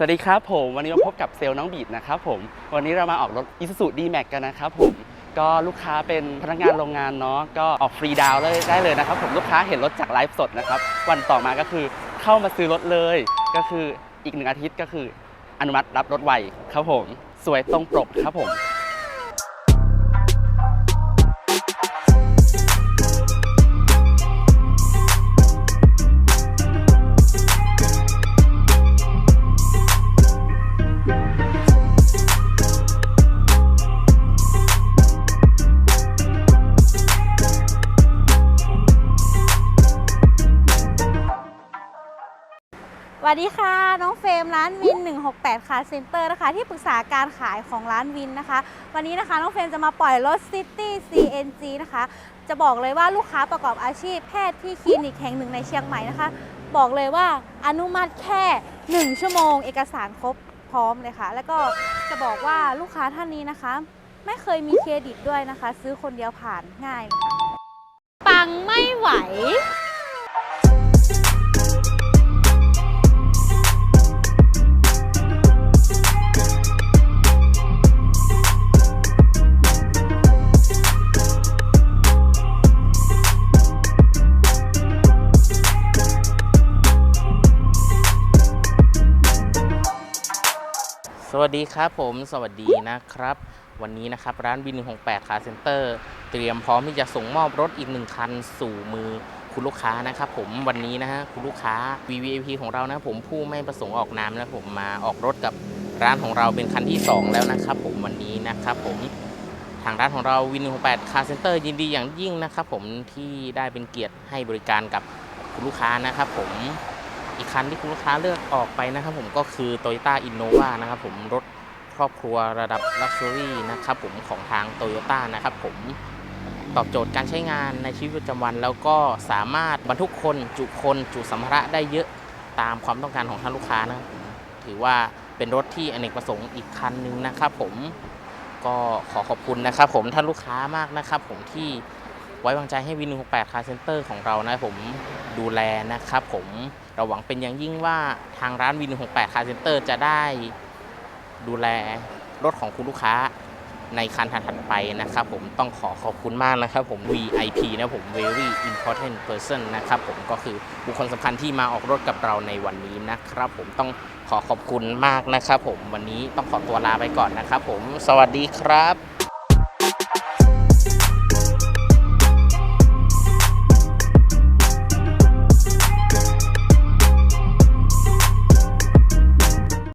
สวัสดีครับผม วันนี้มาพบกับเซลล์น้องบีดนะครับผม วันนี้เรามาออกรถ Isuzu D-Max กันนะครับผม ก็ลูกค้าเป็นพนักงานโรงงานเนาะก็ออกฟรีดาวน์เลยได้เลยนะครับผมลูกค้าเห็นรถจากไลฟ์สดนะครับ วันต่อมาก็คือเข้ามาซื้อรถเลย ก็คืออีกหนึ่งอาทิตย์ก็คืออนุมัติรับรถไวครับผม สวยตรงปกครับผม วัสดีค่ะ น้องเฟรมร้านวิน 168คาร์เซ็นเตอร์นะคะ ที่ปรึกษาการขายของร้านวินนะคะ วันนี้นะคะ น้องเฟรมจะมาปล่อยรถ City CNG นะคะ จะบอกเลยว่าลูกค้าประกอบอาชีพแพทย์ที่คลินิกแห่งหนึ่งในเชียงใหม่นะคะ บอกเลยว่าอนุมัติแค่ 1 ชั่วโมง เอกสารครบพร้อมเลยค่ะ แล้วก็จะบอกว่าลูกค้าท่านนี้นะคะ ไม่เคยมีเครดิตด้วยนะคะ ซื้อคนเดียวผ่านง่ายเลยค่ะปังไม่ไหว สวัสดีครับผมสวัสดีนะครับ วันนี้นะครับร้านวิน168 Car Center เตรียมพร้อมที่จะส่งมอบรถอีกหนึ่งคันสู่มือคุณลูกค้านะครับผมวันนี้นะฮะคุณลูกค้า VVIP ของเรานะผมผู้ไม่ประสงค์ออกนามนะผมมาออกรถกับร้านของเราเป็นคันที่ 2 แล้วนะครับผมวันนี้นะครับผมทางร้านของเราวิน168 Car Center ยินดีอย่างยิ่งนะครับผมที่ได้เป็นเกียรติให้บริการกับคุณลูกค้านะครับผม อีกคันที่คุณลูกค้าเลือกออกไปนะครับผมก็คือ Toyota Innova นะครับผมรถครอบครัวระดับ Luxury นะครับผมของทาง Toyota นะครับผมตอบโจทย์การใช้งานในชีวิตประจำวัน แล้วก็สามารถบรรทุกคนจุคนจุสัมภาระได้เยอะตามความต้องการของท่านลูกค้านะถือว่าเป็นรถที่อเนกประสงค์อีกคันหนึ่งนะครับผมก็ขอขอบคุณนะครับผมท่านลูกค้ามากนะครับผมที่ ไว้วางใจให้วิน168 Car Center ของเรานะผมดูแลนะครับผมเราหวังเป็นอย่างยิ่งว่าทางร้านวิน68 Car Center จะได้ดูแลรถของคุณลูกค้าในคันถัดไปนะครับผมต้องขอขอบคุณมากนะครับผม VIP นะผม very important person นะครับผมก็คือบุคคลสำคัญที่มาออกรถกับเราในวันนี้นะครับผมต้องขอขอบคุณมากนะครับผมวันนี้ต้องขอตัวลาไปก่อนนะครับผมสวัสดีครับ